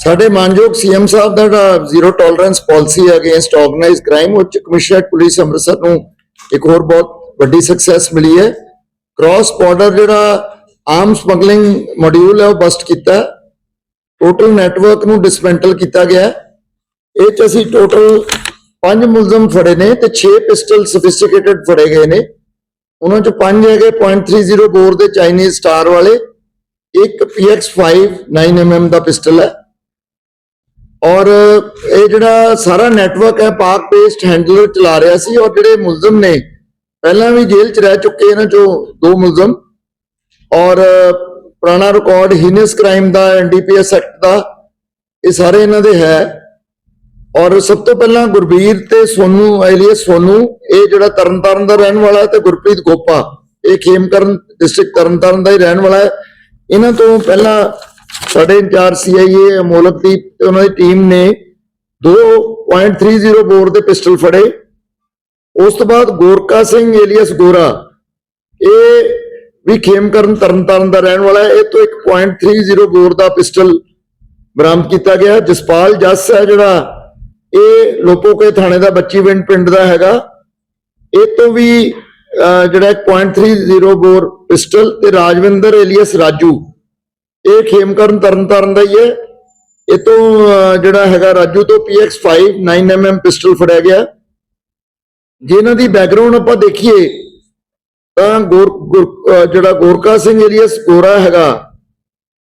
ਸਾਡੇ ਮਾਨਯੋਗ ਸੀਐਮ ਸਾਹਿਬ ਦਾ ਜਿਹੜਾ ਜ਼ੀਰੋ ਟੋਲਰੈਂਸ ਪਾਲਿਸੀ ਹੈ ਅਗੇਂਸਟ ਆਰਗੇਨਾਈਜ਼ਡ ਕ੍ਰਾਈਮ ਉਹ 'ਚ ਕਮਿਸ਼ਨਰੇਟ ਪੁਲਿਸ ਅੰਮ੍ਰਿਤਸਰ ਨੂੰ ਇੱਕ ਹੋਰ ਬਹੁਤ ਵੱਡੀ ਸਕਸੈਸ ਮਿਲੀ ਹੈ। ਕ੍ਰਾਸ ਬਾਰਡਰ ਜਿਹੜਾ ਆਰਮ ਸਮਗਲਿੰਗ ਮੋਡਿਊਲ ਹੈ, ਉਹ ਬਸਟ ਕੀਤਾ ਟੋਟਲ ਨੈਟਵਰਕ ਨੂੰ ਡਿਸਮੈਂਟਲ ਕੀਤਾ ਗਿਆ ਇਹ ਚ ਅਸੀਂ ਟੋਟਲ ਪੰਜ ਮੁਲਜ਼ਮ ਫੜੇ ਨੇ ਤੇ 6 ਪਿਸਟਲ ਸਫਿਸਟੀਕੇਟਡ ਫੜੇ ਗਏ ਨੇ। ਉਹਨਾਂ ਚ ਪੰਜ ਹੈਗੇ .30 ਬੋਰ ਦੇ ਚਾਈਨੀਜ਼ ਸਟਾਰ ਵਾਲੇ। ਇੱਕ PX5 9mm ਦਾ ਪਿਸਟਲ ਹੈ। ਔਰ ਇਹ ਜਿਹੜਾ ਸਾਰਾ ਨੈਟਵਰਕ ਹੈ ਪਾਕ ਬੇਸਡ ਹੈਂਡਲਰ ਚਲਾ ਰਿਹਾ ਸੀ ਔਰ ਜਿਹੜੇ ਮੁਲਜ਼ਮ ਨੇ, ਪਹਿਲਾਂ ਵੀ ਜੇਲ੍ਹ 'ਚ ਰਹਿ ਚੁੱਕੇ ਇਹਨਾਂ ਚੋਂ ਦੋ ਮੁਲਜ਼ਮ ਔਰ ਪੁਰਾਣਾ ਰਿਕਾਰਡ ਹੀਨਸ ਕ੍ਰਾਈਮ ਦਾ ਐਨਡੀਪੀਐਸ ਐਕਟ ਦਾ, ਇਹ ਸਾਰੇ ਇਹਨਾਂ ਦੇ ਹੈ। ਔਰ ਸਭ ਤੋਂ ਪਹਿਲਾਂ ਗੁਰਬੀਰ ਤੇ ਸੋਨੂ, ਐਲੀਅਸ ਸੋਨੂ, ਇਹ ਜਿਹੜਾ ਤਰਨਤਾਰਨ ਦਾ ਰਹਿਣ ਵਾਲਾ ਹੈ ਤੇ ਗੁਰਪ੍ਰੀਤ ਗੋਪਾ, ਇਹ ਖੇਮਕਰਨ ਡਿਸਟ੍ਰਿਕਟ ਤਰਨਤਾਰਨ ਦਾ ਹੀ ਰਹਿਣ ਵਾਲਾ ਹੈ। ਇਹਨਾਂ ਤੋਂ ਪਹਿਲਾਂ ਸਾਡੇ ਇੰਚਾਰਜ ਸੀਆਈਏ ਅਮੋਲਕਦੀਪ ਤੇ ਉਹਨਾਂ ਦੀ ਟੀਮ ਨੇ 2.30 ਬੋਰ ਦੇ ਪਿਸਟਲ ਫੜੇ। ਉਸ ਤੋਂ ਬਾਅਦ ਗੋਰਕਾ ਸਿੰਘ ਏਲੀਅਸ ਗੋਰਾ ਇਹ ਵੀ ਖੇਮਕਰਨ ਤਰਨਤਾਰਨ ਦਾ ਰਹਿਣ ਵਾਲਾ ਹੈ। ਇਹ ਤੋਂ 1.30 ਬੋਰ ਦਾ ਪਿਸਟਲ ਬਰਾਮਦ ਕੀਤਾ ਗਿਆ। ਜਸਪਾਲ ਜੱਸ ਹੈ ਜਿਹੜਾ ਇਹ ਲੋਪੋਕੇ ਥਾਣੇ ਦਾ ਬੱਚੀ ਬੱਚੀਵਿੰਡ ਪਿੰਡ ਦਾ ਹੈਗਾ। ਇਹ ਤੋਂ ਵੀ ਅਹ, ਜਿਹੜਾ 1.30 ਬੋਰ ਪਿਸਟਲ ਤੇ ਰਾਜਵਿੰਦਰ ਏਲੀਅਸ ਰਾਜੂ ਇਹ ਖੇਮਕਰਨ ਤਰਨਤਾਰਨ ਦਾ ਹੀ ਹੈ। ਇਹ ਤੋਂ ਜਿਹੜਾ ਹੈਗਾ ਰਾਜੂ ਤੋਂ PX5 9mm ਪਿਸਟਲ ਫੜਿਆ ਗਿਆ। ਜੇ ਇਹਨਾਂ ਦੀ ਬੈਕਗ੍ਰਾਉਂਡ ਆਪਾਂ ਦੇਖੀਏ, ਤਾਂ ਗੋਰ ਜਿਹੜਾ ਗੋਰਕਾ ਸਿੰਘ ਏਲੀਅਸ ਗੋਰਾ ਹੈਗਾ,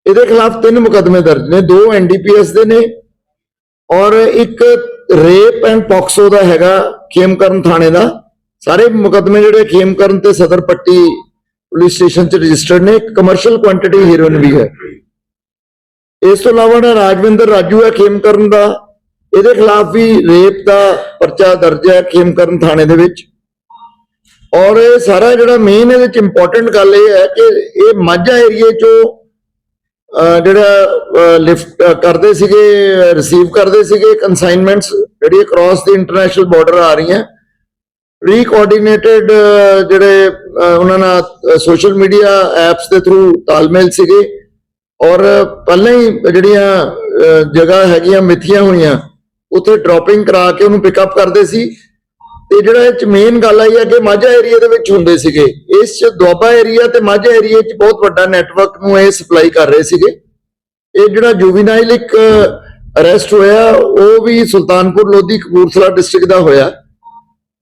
ਇਹਦੇ ਖਿਲਾਫ ਤਿੰਨ ਮੁਕਦਮੇ ਦਰਜ ਨੇ। ਦੋ ਐਨਡੀਪੀਐਸ ਦੇ ਨੇ ਔਰ ਇੱਕ ਰੇਪ ਐਂਡ ਪੌਕਸੋ ਦਾ ਹੈਗਾ ਖੇਮਕਰਨ ਥਾਣੇ ਦਾ। ਸਾਰੇ ਮੁਕਦਮੇ ਜਿਹੜੇ ਖੇਮਕਰਨ ਤੇ ਸਦਰ ਪੱਟੀ ਪੁਲਿਸ ਸਟੇਸ਼ਨ 'ਚ ਰਜਿਸਟਰਡ ਨੇ ਕਮਰਸ਼ੀਅਲ ਕੁਆਂਟੀਟੀ ਹੀਰੋਇਨ ਵੀ ਹੈ। ਇਸ ਤੋਂ ਇਲਾਵਾ ਜਿਹੜਾ ਰਾਜਵਿੰਦਰ ਰਾਜੂ ਹੈ ਖੇਮਕਰਨ ਦਾ। ਇਹਦੇ ਖਿਲਾਫ ਵੀ ਰੇਪ ਦਾ ਪਰਚਾ ਦਰਜ ਹੈ ਖੇਮਕਰਨ ਥਾਣੇ ਦੇ ਵਿੱਚ। ਔਰ ਇਹ ਸਾਰਾ ਜਿਹੜਾ ਮੇਨ ਇਹਦੇ ਵਿੱਚ ਇੰਪੋਰਟੈਂਟ ਗੱਲ ਇਹ ਹੈ ਕਿ ਇਹ ਮਾਝਾ ਏਰੀਏ 'ਚੋਂ ਜਿਹੜਾ ਲਿਫਟ ਕਰਦੇ ਸੀਗੇ ਰਿਸੀਵ ਕਰਦੇ ਸੀਗੇ ਕਨਸਾਈਨਮੈਂਟਸ ਜਿਹੜੀ ਕ੍ਰਾਸ ਦੀ ਇੰਟਰਨੈਸ਼ਨਲ ਬਾਰਡਰ ਆ ਰਹੀਆਂ। ਰੀਕੋਆਰਡੀਨੇਟਡ ਜਿਹੜੇ ਉਹਨਾਂ ਨਾਲ ਸੋਸ਼ਲ ਮੀਡੀਆ ਐਪਸ ਦੇ ਥਰੂ ਤਾਲਮੇਲ ਸੀਗੇ। ਔਰ ਪਹਿਲਾਂ ਹੀ ਜਿਹੜੀਆਂ ਜਗ੍ਹਾ ਹੈਗੀਆਂ, ਮਿੱਥੀਆਂ ਹੋਈਆਂ ਉੱਥੇ ਡ੍ਰੌਪਿੰਗ ਕਰਾ ਕੇ ਉਹਨੂੰ ਪਿਕਅਪ ਕਰਦੇ ਸੀ। ਤੇ ਜਿਹੜਾ ਇਹ ਚ ਮੇਨ ਗੱਲ ਆਈ ਹੈ ਕਿ ਮਾਝਾ ਏਰੀਆ ਦੇ ਵਿੱਚ ਹੁੰਦੇ ਸੀਗੇ। ਇਸ ਚ ਦੁਆਬਾ ਏਰੀਆ ਤੇ ਮਾਝਾ ਏਰੀਆ ਚ ਬਹੁਤ ਵੱਡਾ ਨੈਟਵਰਕ ਨੂੰ ਇਹ ਸਪਲਾਈ ਕਰ ਰਹੇ ਸੀਗੇ। ਇਹ ਜਿਹੜਾ ਜੁਵੀਨਾਈਲ ਇੱਕ ਅਰੈਸਟ ਹੋਇਆ, ਉਹ ਵੀ ਸੁਲਤਾਨਪੁਰ ਲੋਧੀ ਕਪੂਰਥਲਾ ਡਿਸਟ੍ਰਿਕਟ ਦਾ ਹੋਇਆ।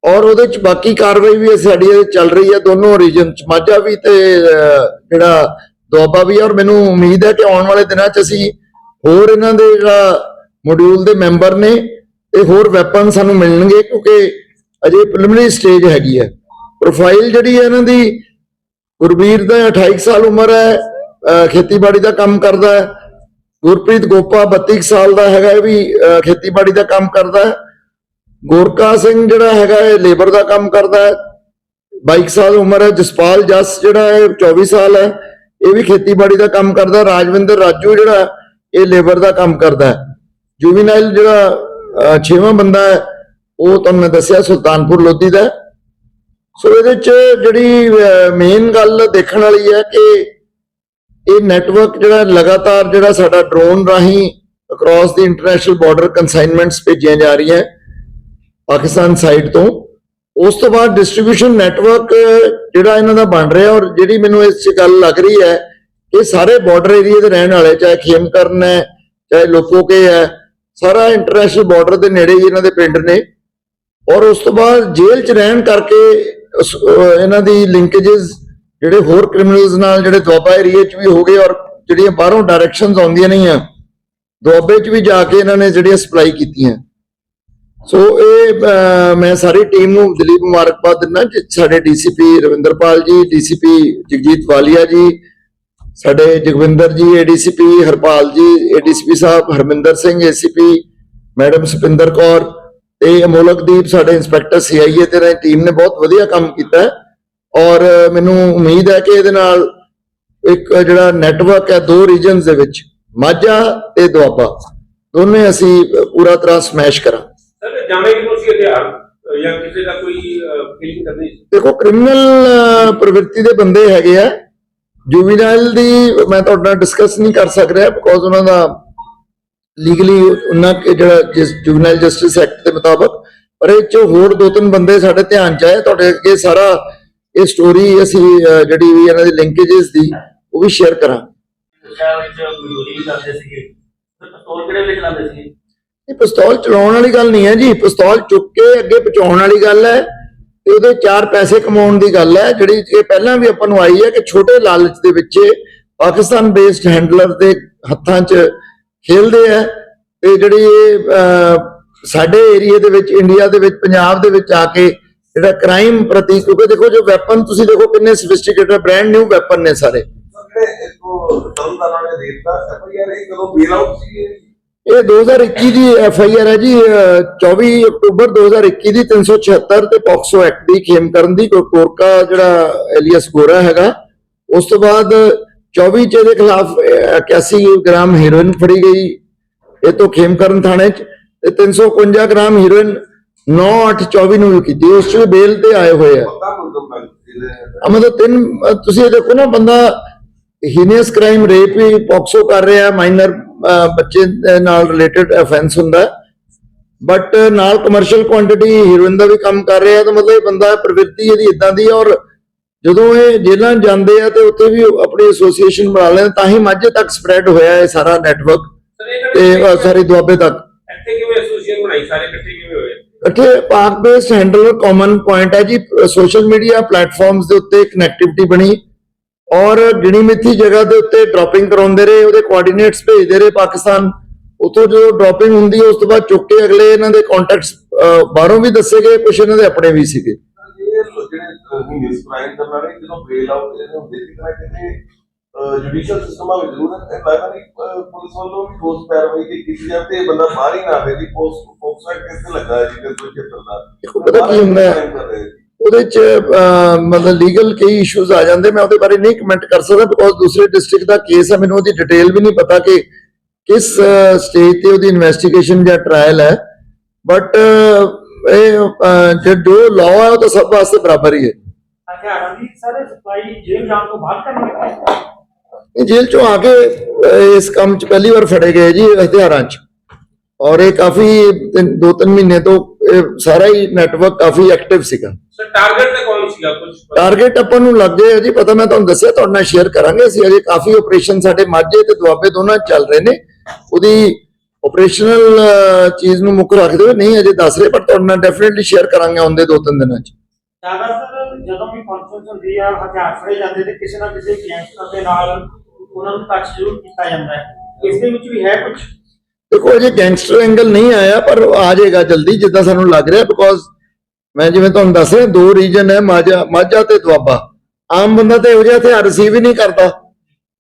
ਔਰ ਉਹਦੇ ਚ ਬਾਕੀ ਕਾਰਵਾਈ ਵੀ ਸਾਡੀ ਇਹ ਚੱਲ ਰਹੀ ਹੈ, ਦੋਨੋਂ ਰੀਜਨ ਚ। ਮਾਝਾ ਵੀ ਤੇ ਜਿਹੜਾ ਦੁਆਬਾ ਵੀ ਔਰ ਮੈਨੂੰ ਉਮੀਦ ਹੈ ਕਿ ਆਉਣ ਵਾਲੇ ਦਿਨਾਂ ਚ ਅਸੀਂ ਹੋਰ ਇਹਨਾਂ ਦੇ ਜਿਹੜਾ ਮੋਡਿਊਲ ਦੇ ਮੈਂਬਰ ਨੇ ਇਹ ਹੋਰ ਵੈਪਨ ਸਾਨੂੰ ਮਿਲਣਗੇ, ਕਿਉਂਕਿ ਅਜੇ ਪ੍ਰੀਲਿਮਿਨਰੀ ਸਟੇਜ ਹੈਗੀ ਹੈ। ਪ੍ਰੋਫਾਈਲ ਜਿਹੜੀ ਹੈ ਇਹਨਾਂ ਦੀ, ਗੁਰਬੀਰ ਦਾ 28 ਸਾਲ ਉਮਰ ਹੈ ਖੇਤੀਬਾੜੀ ਦਾ ਕੰਮ ਕਰਦਾ ਹੈ। ਗੁਰਪ੍ਰੀਤ ਗੋਪਾ 32 ਕੁ ਸਾਲ ਦਾ ਹੈਗਾ, ਇਹ ਵੀ ਖੇਤੀਬਾੜੀ ਦਾ ਕੰਮ ਕਰਦਾ ਹੈ। ਗੋਰਕਾ ਸਿੰਘ ਜਿਹੜਾ ਹੈਗਾ ਇਹ ਲੇਬਰ ਦਾ ਕੰਮ ਕਰਦਾ ਹੈ। 22 ਸਾਲ ਉਮਰ ਹੈ। ਜਸਪਾਲ ਜਸ ਜਿਹੜਾ ਹੈ 24 ਸਾਲ ਹੈ। ਇਹ ਵੀ ਖੇਤੀਬਾੜੀ ਦਾ ਕੰਮ ਕਰਦਾ ਰਾਜਵਿੰਦਰ ਰਾਜੂ ਜਿਹੜਾ ਇਹ ਲੇਬਰ ਦਾ ਕੰਮ ਕਰਦਾ ਹੈ। ਜੁਵੀਨਾਈਲ ਜਿਹੜਾ ਅਹ, ਛੇਵਾਂ ਬੰਦਾ ਹੈ ਉਹ ਤੁਹਾਨੂੰ ਮੈਂ ਦੱਸਿਆ ਸੁਲਤਾਨਪੁਰ ਲੋਧੀ ਦਾ ਸੋ ਇਹਦੇ ਚ ਜਿਹੜੀ ਮੇਨ ਗੱਲ ਦੇਖਣ ਵਾਲੀ ਹੈ ਕਿ ਇਹ ਨੈਟਵਰਕ ਜਿਹੜਾ ਲਗਾਤਾਰ ਜਿਹੜਾ ਸਾਡਾ ਡਰੋਨ ਰਾਹੀਂ across the international border consignments ਭੇਜੀਆਂ ਜਾ ਰਹੀਆਂ। ਪਾਕਿਸਤਾਨ ਸਾਈਡ ਤੋਂ। ਉਸ ਤੋਂ ਬਾਅਦ ਡਿਸਟ੍ਰੀਬਿਊਸ਼ਨ ਨੈਟਵਰਕ ਜਿਹੜਾ ਇਹਨਾਂ ਦਾ ਬਣ ਰਿਹਾ ਔਰ ਜਿਹੜੀ ਮੈਨੂੰ ਇਸ 'ਚ ਗੱਲ ਲੱਗ ਰਹੀ ਹੈ ਇਹ ਸਾਰੇ ਬਾਰਡਰ ਏਰੀਆ ਦੇ ਰਹਿਣ ਵਾਲੇ, ਚਾਹੇ ਖੇਮ ਕਰਨ ਹੈ, ਚਾਹੇ ਲੋਕੋਕੇ ਹੈ, ਸਾਰਾ ਇੰਟਰਨੈਸ਼ਨਲ ਬਾਰਡਰ ਦੇ ਨੇੜੇ ਹੀ ਇਹਨਾਂ ਦੇ ਪਿੰਡ ਨੇ। ਔਰ ਉਸ ਤੋਂ ਬਾਅਦ ਜੇਲ੍ਹ 'ਚ ਰਹਿਣ ਕਰਕੇ ਇਹਨਾਂ ਦੀ ਲਿੰਕੇजेस ਜਿਹੜੇ ਹੋਰ ਕ੍ਰਿਮੀਨਲਸ ਨਾਲ ਜਿਹੜੇ ਦੁਆਬਾ ਏਰੀਆ 'ਚ ਵੀ ਹੋ ਗਏ ਔਰ ਜਿਹੜੀਆਂ ਬਾਹਰੋਂ ਡਾਇਰੈਕਸ਼ਨਸ ਆਉਂਦੀਆਂ ਨਹੀਂ ਆ ਦੁਆਬੇ 'ਚ ਵੀ ਜਾ ਕੇ ਇਹਨਾਂ ਨੇ ਜਿਹੜੀਆਂ ਸਪਲਾਈ ਕੀਤੀਆਂ। ਸੋ ਇਹ ਮੈਂ ਸਾਰੀ ਟੀਮ ਨੂੰ ਦਲੀਪ ਮੁਬਾਰਕਬਾਦ ਦਿੰਦਾ ਜੀ। ਸਾਡੇ ਡੀਸੀਪੀ ਰਵਿੰਦਰਪਾਲ ਜੀ ਡੀਸੀਪੀ ਜਗਜੀਤ ਵਾਲੀਆ ਜੀ, ਸਾਡੇ ਜਗਵਿੰਦਰ ਜੀ ਏਡੀਸੀਪੀ ਹਰਪਾਲ ਜੀ ਏਡੀਸੀਪੀ ਸਾਹਿਬ ਹਰਮਿੰਦਰ ਸਿੰਘ ਏਸੀਪੀ ਮੈਡਮ ਸੁਪਿੰਦਰ ਕੌਰ ਤੇ ਅਮੋਲਕਦੀਪ ਸਾਡੇ ਇੰਸਪੈਕਟਰ ਸੀਆਈਏ ਤੇ ਇਹਨਾਂ ਦੀ ਟੀਮ ਨੇ ਬਹੁਤ ਵਧੀਆ ਕੰਮ ਕੀਤਾ। ਔਰ ਮੈਨੂੰ ਉਮੀਦ ਹੈ ਕਿ ਇਹਦੇ ਨਾਲ ਇੱਕ ਜਿਹੜਾ ਨੈਟਵਰਕ ਹੈ, ਦੋ ਰੀਜਨਸ ਦੇ ਵਿੱਚ, ਮਾਝਾ ਤੇ ਦੁਆਬਾ, ਦੋਨੇ ਅਸੀਂ ਪੂਰਾ ਤਰ੍ਹਾਂ ਸਮੈਸ਼ ਕਰਾਂ ਜਾਣੇ ਕਿ ਤੁਸੀਂ ਹਥਿਆਰ ਅਹ, ਜਾਂ ਕਿਸੇ ਦਾ ਕੋਈ ਫੀਲਿੰਗ ਕਰਨੀ ਸੀ ਦੇਖੋ ਕ੍ਰਿਮੀਨਲ ਪ੍ਰਵਿਰਤੀ ਦੇ ਬੰਦੇ ਹੈਗੇ ਆ। ਜੁਵੀਨਾਈਲ ਦੀ ਮੈਂ ਤੁਹਾਡੇ ਨਾਲ ਡਿਸਕਸ ਨਹੀਂ ਕਰ ਸਕ ਰਿਹਾ ਬਿਕੋਜ਼ ਉਹਨਾਂ ਦਾ ਲੀਗਲੀ ਉਹਨਾਂ ਕੇ ਜਿਹੜਾ ਜਿਸ ਜੁਵਨਾਈਲ ਜਸਟਿਸ ਐਕਟ ਦੇ ਮੁਤਾਬਕ ਪਰ ਇਹ ਚ ਹੋਰ ਦੋ ਤਿੰਨ ਬੰਦੇ ਸਾਡੇ ਧਿਆਨ ਚ ਆਏ। ਤੁਹਾਡੇ ਅੱਗੇ ਸਾਰਾ ਇਹ ਸਟੋਰੀ ਅਸੀਂ ਜਿਹੜੀ ਵੀ ਇਹਨਾਂ ਦੀ ਲਿੰਕੇजेस ਦੀ ਉਹ ਵੀ ਸ਼ੇਅਰ ਕਰਾਂਗੇ ਸ਼ਹਿਰ ਵਿੱਚ ਮਜ਼ਦੂਰੀ ਕਰਦੇ ਸੀਗੇ। ਤੇ ਪਿਸਤੌਲ ਕਿਹੜੇ ਵੇਲੇ ਚਲਾਉਂਦੇ ਸੀਗੇ? ਇਹ ਪਿਸਤੌਲ ਚਲਾਉਣ ਵਾਲੀ ਗੱਲ ਨਹੀਂ ਹੈ ਜੀ। ਪਿਸਤੌਲ ਚੁੱਕ ਕੇ ਅੱਗੇ ਪਹੁੰਚਾਉਣ ਵਾਲੀ ਗੱਲ ਹੈ ਤੇ ਉਹਦੇ ਚਾਰ ਪੈਸੇ ਕਮਾਉਣ ਦੀ ਗੱਲ ਹੈ। ਜਿਹੜੀ ਇਹ ਪਹਿਲਾਂ ਵੀ ਆਪਾਂ ਨੂੰ ਆਈ ਹੈ ਕਿ ਛੋਟੇ ਲਾਲਚ ਦੇ ਵਿੱਚ ਪਾਕਿਸਤਾਨ ਬੇਸਡ ਹੈਂਡਲਰ ਦੇ ਹੱਥਾਂ 'ਚ ਖੇਲਦੇ ਆ ਤੇ ਜਿਹੜੀ ਇਹ ਸਾਡੇ ਏਰੀਆ ਦੇ ਵਿੱਚ, ਇੰਡੀਆ ਦੇ ਵਿੱਚ, ਪੰਜਾਬ ਦੇ ਵਿੱਚ ਆ ਕੇ ਜਿਹੜਾ ਕ੍ਰਾਈਮ ਪ੍ਰਤੀ, ਕਿਉਂਕਿ ਦੇਖੋ ਜੋ ਵੈਪਨ ਤੁਸੀਂ ਦੇਖੋ ਕਿੰਨੇ ਸਫਿਸਟੀਕੇਟਡ ਬ੍ਰਾਂਡ ਨਿਊ ਵੈਪਨ ਨੇ ਸਾਰੇ। ਜਿਹੜੇ ਇੱਕੋ ਤਰਨਤਾਰਨ ਨੇ ਦੇ ਦਿੱਤਾ ਐਫਆਈਆਰ ਇਹ ਕਦੋਂ ਬੇਲ ਆਊਟ ਸੀ ਇਹ? ਇਹ 2021 ਦੀ ਐਫ ਆਈ ਆਰ ਹੈ ਜੀ ਅਹ 24 ਅਕਤੂਬਰ 2021 ਦੀ 376 ਤੇ ਪੌਕਸੋ ਐਕਟ ਦੀ ਖੇਮ ਕਰਨ ਦੀ ਕੋਰਕਾ ਜਿਹੜਾ ਐਲੀਅਸ ਗੋਰਾ ਹੈਗਾ। ਉਸ ਤੋਂ ਬਾਅਦ 24 ਚ ਖਿਲਾਫ ਅਹ, 81 ਗ੍ਰਾਮ ਹੈਰੋਇਨ ਫੜੀ ਗਈ। ਇਹ ਤੋਂ ਖੇਮ ਕਰਨ ਥਾਣੇ ਚ ਤੇ 351 ਗ੍ਰਾਮ ਹੈਰੋਇਨ 9824 ਨੂੰ ਕੀਤੀ। ਉਸ ਚ ਬੇਲ ਤੇ ਆਏ ਹੋਏ ਆ। ਮਤਲਬ ਤਿੰਨ ਤੁਸੀਂ ਇਹ ਦੇਖੋ ਨਾ ਬੰਦਾ ਹੀਨੀਅਸ ਕ੍ਰਾਈਮ ਰੇਪ ਹੀ ਪੌਕਸੋ ਕਰ ਰਿਹਾ ਮਾਈਨਰ ਬੱਚੇ ਨਾਲ ਰਿਲੇਟਡ ਅਫੈਂਸ ਹੁੰਦਾ। ਬਟ ਨਾਲ ਕਮਰਸ਼ੀਅਲ ਕੁਆਂਟੀਟੀ ਹੀਰੋਇਨ ਦਾ ਵੀ ਕੰਮ ਕਰ ਰਿਹਾ ਤਾਂ ਮਤਲਬ ਇਹ ਬੰਦਾ ਪ੍ਰਵਿਰਤੀ ਇਹਦੀ ਇਦਾਂ ਦੀ ਔਰ ਜਦੋਂ ਇਹ ਜੇਲ੍ਹਾਂ 'ਚ ਜਾਂਦੇ ਆ ਤੇ ਉੱਥੇ ਵੀ ਆਪਣੀ ਐਸੋਸੀਏਸ਼ਨ ਬਣਾ ਲੈਂਦੇ ਤਾਂ ਹੀ ਮਾਝੇ ਤੱਕ ਸਪਰੈਡ ਹੋਇਆ ਇਹ ਸਾਰਾ ਨੈਟਵਰਕ ਤੇ ਸਾਰੀ ਦੁਆਬੇ ਤੱਕ। ਇੱਥੇ ਕਿਵੇਂ ਐਸੋਸੀਏਸ਼ਨ ਬਣਾਈ ਸਾਰੇ ਇਕੱਠੇ ਕਿਵੇਂ ਹੋਏ? ਇਕੱਠੇ ਪਾਕ ਬੇਸਡ ਹੈਂਡਲਰ ਕਾਮਨ ਪੁਆਇੰਟ ਹੈ ਜੀ ਸੋਸ਼ਲ ਮੀਡੀਆ ਪਲੇਟਫਾਰਮਸ ਦੇ ਉੱਤੇ ਕਨੈਕਟੀਵਿਟੀ ਬਣੀ। ਔਰ ਗਿਣੀ ਮਿੱਥੀ ਜਗ੍ਹਾ ਦੇ ਉੱਤੇ ਡ੍ਰੌਪਿੰਗ ਕਰਾਉਂਦੇ ਰਹੇ ਉਹਦੇ ਕੋਆਰਡੀਨੇਟਸ ਭੇਜਦੇ ਰਹੇ ਪਾਕਿਸਤਾਨ ਉਤੋਂ ਜਦੋਂ ਡ੍ਰੌਪਿੰਗ ਹੁੰਦੀ ਹੈ ਉਸ ਤੋਂ ਬਾਅਦ ਚੁੱਕ ਕੇ ਅਗਲੇ ਇਹਨਾਂ ਦੇ ਕੰਟੈਕਟਸ ਬਾਹਰੋਂ ਵੀ ਦੱਸੇ ਗਏ ਕੁਝ ਇਹਨਾਂ ਦੇ ਆਪਣੇ ਵੀ ਸੀਗੇ ਇਹ ਲੋ- ਜਿਹੜੇ ਹਿੰਦਿਸ ਕ੍ਰਾਈਮ ਕਰਨ ਵਾਲੇ ਜਦੋਂ ਬੇਲ ਆਊਟ ਇਹਨੇ ਹੁੰਦੇ ਸੀ ਕਿ ਕਿਤੇ ਜੁਡੀਸ਼ੀਅਲ ਸਿਸਟਮਾਂ ਵਿੱਚ ਜ਼ਰੂਰ ਹੈ ਇਹ ਲੱਗਦਾ ਨਹੀਂ ਅਹ, ਪੁਲਿਸ ਵੱਲੋਂ ਵੀ ਠੋਸ ਪੈਰਵਾਈ ਕੀ ਕੀਤੀ ਜਾਵੇ ਤੇ ਇਹ ਬੰਦਾ ਬਾਹਰ ਹੀ ਨਾ ਆਵੇ ਜੀ ਪੋਸਟ ਪੋਸਟ ਕਿਸ ਤੇ ਲੱਗਾ ਹੈ ਜੀ ਕਿ ਕੋਈ ਚੱਕਰ ਦਾ ਦੇਖੋ ਪਤਾ ਕੀ ਹੁੰਦਾ ਹੈ? crime ਕਰ ਰਹੇ ਜੀ। ਉਹਦੇ ਚ ਮਤਲਬ ਲੀਗਲ ਕਈ ਇਸ਼ੂਜ਼ ਆ ਜਾਂਦੇ ਮੈਂ ਉਹਦੇ ਬਾਰੇ ਨਹੀਂ ਕਮੈਂਟ ਕਰ ਸਕਦਾ ਬਿਕੋਜ਼ ਦੂਸਰੇ ਡਿਸਟ੍ਰਿਕਟ ਦਾ ਕੇਸ ਹੈ ਮੈਨੂੰ ਉਹਦੀ ਡਿਟੇਲ ਵੀ ਨਹੀਂ ਪਤਾ ਕਿ ਕਿਸ ਸਟੇਜ ਤੇ ਉਹਦੀ ਇਨਵੈਸਟੀਗੇਸ਼ਨ ਜਾਂ ਟ੍ਰਾਇਲ ਹੈ। ਬਟ ਇਹ ਜੋ- ਲਾਅ ਹੈ ਉਹ ਤਾਂ ਸਭ ਵਾਸਤੇ ਬਰਾਬਰ ਹੀ ਹੈ। ਹਥਿਆਰਾਂ ਦੀ ਸਾਰੇ ਸਪਲਾਈ ਜੇਲ੍ਹ ਜਾਣ ਤੋਂ ਬਾਅਦ ਕਰਨ ਜੇਲ੍ਹ ਚੋਂ ਆ ਕੇ ਇਸ ਕੰਮ 'ਚ ਪਹਿਲੀ ਵਾਰ ਫੜੇ ਗਏ ਜੀ ਹਥਿਆਰਾਂ 'ਚ। ਔਰ ਇਹ ਕਾਫੀ ਤਿੰਨ- ਦੋ ਤਿੰਨ ਮਹੀਨੇ ਤੋਂ ਇਹ ਸਾਰਾ ਹੀ ਨੈਟਵਰਕ ਕਾਫੀ ਐਕਟਿਵ ਸੀਗਾ। ਸਰ ਟਾਰਗੇਟ ਤੇ ਕੌਣ ਸੀਗਾ ਕੁਝ ਟਾਰਗੇਟ ਆਪਾਂ ਨੂੰ ਲੱਗ ਗਏ ਆ ਜੀ ਪਤਾ ਮੈਂ ਤੁਹਾਨੂੰ ਦੱਸਿਆ ਤੁਹਾਡੇ ਨਾਲ ਸ਼ੇਅਰ ਕਰਾਂਗੇ ਅਸੀਂ ਅਜੇ ਕਾਫੀ ਆਪਰੇਸ਼ਨ ਸਾਡੇ ਮਾਝੇ ਤੇ ਦੁਆਬੇ ਦੋਨਾਂ ਚੱਲ ਰਹੇ ਨੇ। ਉਹਦੀ ਆਪਰੇਸ਼ਨਲ ਚੀਜ਼ ਨੂੰ ਮੁੱਖ ਰੱਖਦੇ ਹੋਏ ਨਹੀਂ ਅਜੇ ਦੱਸ ਰਹੇ ਪਰ ਤੁਹਾਡੇ ਨਾਲ ਡੈਫੀਨਿਟਲੀ ਸ਼ੇਅਰ ਕਰਾਂਗੇ ਆਉਂਦੇ ਦੋ ਤਿੰਨ ਦਿਨਾਂ 'ਚ। ਜ਼ਿਆਦਾਤਰ ਜਦੋਂ ਵੀ ਕਾਨਫਰੰਸ ਹੁੰਦੀ ਆ ਹਥਿਆਰ ਫੜੇ ਜਾਂਦੇ ਤੇ ਕਿਸੇ ਨਾ ਕਿਸੇ ਗੈਂਗਸਟਰ ਦੇ ਨਾਲ ਉਹਨਾਂ ਨੂੰ ਟੱਚ ਜ਼ਰੂਰ ਕੀਤਾ ਜਾਂਦਾ ਹੈ। ਇਸ ਦੇ ਵਿੱਚ ਵੀ ਹੈ ਕੁਝ ਦੇਖੋ, ਅਜੇ ਗੈਂਗਸਟਰ ਐਂਗਲ ਨਹੀਂ ਆਇਆ, ਪਰ ਉਹ ਆ ਜਾਏਗਾ ਜਲਦੀ, ਜਿੱਦਾਂ ਸਾਨੂੰ ਲੱਗ ਰਿਹਾ ਬਿਕੋਜ਼ ਮੈਂ ਜਿਵੇਂ ਤੁਹਾਨੂੰ ਦੱਸ ਰਿਹਾ, ਦੋ ਰੀਜਨ ਹੈ, ਮਾਝਾ ਮਾਝਾ ਤੇ ਦੁਆਬਾ। ਆਮ ਬੰਦਾ ਤੇ ਇਹੋ ਜਿਹਾ ਹਥਿਆਰ ਰਿਸੀਵ ਹੀ ਨਹੀਂ ਕਰਦਾ।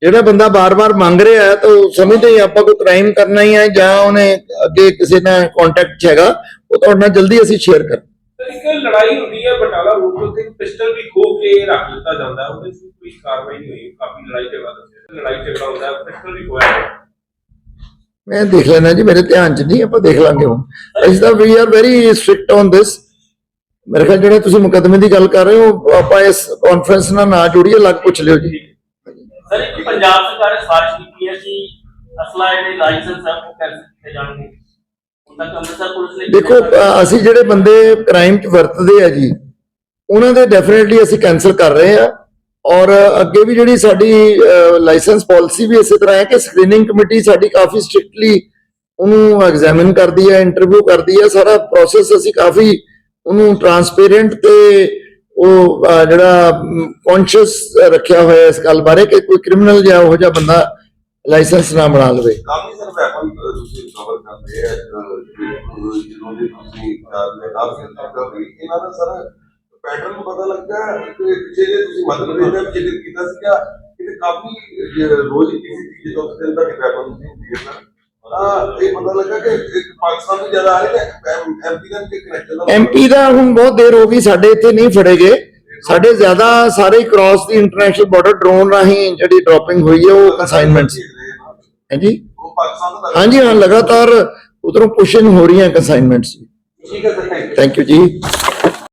ਜਿਹੜਾ ਬੰਦਾ ਬਾਰ-ਬਾਰ ਮੰਗ ਰਿਹਾ ਹੈ, ਤਾਂ ਉਹ ਸਮਝਦੇ ਹੀ ਆਪਾਂ ਕੋਈ ਕ੍ਰਾਈਮ ਕਰਨਾ ਹੀ ਹੈ, ਜਾਂ ਉਹਨੇ ਅੱਗੇ ਕਿਸੇ ਨਾਲ ਕੰਟੈਕਟ 'ਚ ਹੈਗਾ, ਉਹ ਤੁਹਾਡੇ ਨਾਲ ਜਲਦੀ ਅਸੀਂ ਸ਼ੇਅਰ ਕਰ ਸਰ ਇੱਕ ਲੜਾਈ ਹੁੰਦੀ ਹੈ, ਬਟਾਲਾ ਰੋਡ ਤੇ ਉੱਥੇ ਪਿਸਟਲ ਵੀ ਖੋ ਕੇ ਰੱਖ ਦਿੱਤਾ ਜਾਂਦਾ ਹੈ ਉਹਦੇ 'ਚ ਕੋਈ ਕਾਰਵਾਈ ਨਹੀਂ ਹੋਈ, ਕਾਫੀ ਲੜਾਈ ਝਗੜਾ ਦੱਸਿਆ, ਲੜਾਈ ਝਗੜਾ ਹੁੰਦਾ ਹੈ ਪਿਸਟਲ ਵੀ ਖੋਇਆ ਗਿਆ। ਮੈਂ ਦੇਖ ਲੈਣਾ ਜੀ ਮੇਰੇ ਧਿਆਨ 'ਚ ਨਹੀਂ ਆਪਾਂ ਦੇਖ ਲਾਂਗੇ ਹੁਣ। ਅਸੀਂ ਤਾਂ we are very strict on this ਮੇਰੇ ਖਿਆਲ ਜਿਹੜੇ ਤੁਸੀਂ ਮੁਕੱਦਮੇ ਦੀ ਗੱਲ ਕਰ ਰਹੇ ਹੋ ਆਪਾਂ ਇਸ ਕਾਨਫਰੰਸ ਨਾਲ ਨਾ ਜੁੜੀਏ ਲੱਗ ਪੁੱਛ ਲਿਓ ਜੀ। ਸਰ ਇੱਕ ਪੰਜਾਬ ਸਰਕਾਰ ਨੇ ਸਾਜ਼ਿਸ਼ ਕੀਤੀ ਹੈ ਕਿ ਅਸਲਾ ਜਿਹੜੇ ਲਾਇਸੈਂਸ ਹੈ ਉਹ ਕੈਂਸਲ ਕੀਤੇ ਜਾਣਗੇ। ਦੇਖੋ ਅਸੀਂ ਜਿਹੜੇ ਬੰਦੇ ਕ੍ਰਾਈਮ 'ਚ ਵਰਤਦੇ ਆ ਜੀ ਉਹਨਾਂ ਦੇ ਡੈਫੀਨਿਟਲੀ ਅਸੀਂ ਕੈਨਸਲ ਕਰ ਰਹੇ ਆ। ਔਰ ਅੱਗੇ ਵੀ ਜਿਹੜੀ ਸਾਡੀ ਲਾਇਸੈਂਸ ਪਾਲਿਸੀ ਵੀ ਇਸੇ ਤਰ੍ਹਾਂ ਹੈ ਕਿ ਸਕਰੀਨਿੰਗ ਕਮੇਟੀ ਸਾਡੀ ਕਾਫੀ ਸਟ੍ਰਿਕਟਲੀ ਉਹਨੂੰ ਐਗਜ਼ਾਮਿਨ ਕਰਦੀ ਹੈ ਇੰਟਰਵਿਊ ਕਰਦੀ ਹੈ, ਸਾਰਾ ਪ੍ਰੋਸੈਸ ਅਸੀਂ ਕਾਫੀ ਉਹਨੂੰ ਟਰਾਂਸਪੇਰੈਂਟ ਤੇ ਉਹ ਜਿਹੜਾ ਕੌਨਸ਼ੀਅਸ ਰੱਖਿਆ ਹੋਇਆ ਇਸ ਗੱਲ ਬਾਰੇ ਕਿ ਕੋਈ ਕ੍ਰਿਮੀਨਲ ਜਾਂ ਉਹ ਜਿਹਾ ਬੰਦਾ ਲਾਇਸੈਂਸ ਨਾ ਬਣਾ ਲਵੇ। ਕਾਫੀ ਸਾਰੇ ਵੈਪਨ ਤੁਸੀਂ ਕਵਰ ਕਰਦੇ ਆ ਜਿਹਨਾਂ ਦੇ ਤੁਸੀਂ ਕਾਰ ਨੇ ਕਾਫੀ ਸਰ ਪੈਟਰਨ ਪਤਾ ਲੱਗਾ ਕਿ ਪਿੱਛੇ ਜੇ ਤੁਸੀਂ ਮਦਦ ਦੇ ਵਿੱਚ ਜ਼ਿਕਰ ਕੀਤਾ ਸੀਗਾ ਕਿ ਕਾਫੀ ਰੋਜ਼ ਹੀ ਕਿਸੇ ਚੀਜ਼ ਤੋਂ ਦਿਨ ਤੱਕ ਵੈਪਨ ਹੁੰਦੀ ਹੈ ਨਾ। ਇਹ ਪਤਾ ਲੱਗਾ ਕਿ ਪਾਕਿਸਤਾਨ ਤੋਂ ਜ਼ਿਆਦਾ ਆ ਰਹੇ ਨੇ ਐਮਪੀ ਦਾ ਕਿ ਕਨੈਕਸ਼ਨ ਐਮਪੀ ਦਾ। ਹੁਣ ਬਹੁਤ ਦੇਰ ਹੋ ਗਈ ਸਾਡੇ ਇੱਥੇ ਨਹੀਂ ਫੜੇ ਗਏ ਸਾਡੇ ਜ਼ਿਆਦਾ ਸਾਰੇ cross the international border drone ਰਾਹੀਂ ਜਿਹੜੀ ਡ੍ਰੌਪਿੰਗ ਹੋਈ ਹੈ ਉਹ ਕਨਸਾਈਨਮੈਂਟਸ ਹਾਂਜੀ? ਉਹ ਪਾਕਿਸਤਾਨ ਦਾ ਹਾਂਜੀ ਹਾਂ ਲਗਾਤਾਰ ਉਧਰੋਂ ਪੁਸ਼ਨ ਹੋ ਰਹੀਆਂ ਕਨਸਾਈਨਮੈਂਟਸ ਠੀਕ ਹੈ ਸਰ ਥੈਂਕ ਯੂ ਜੀ।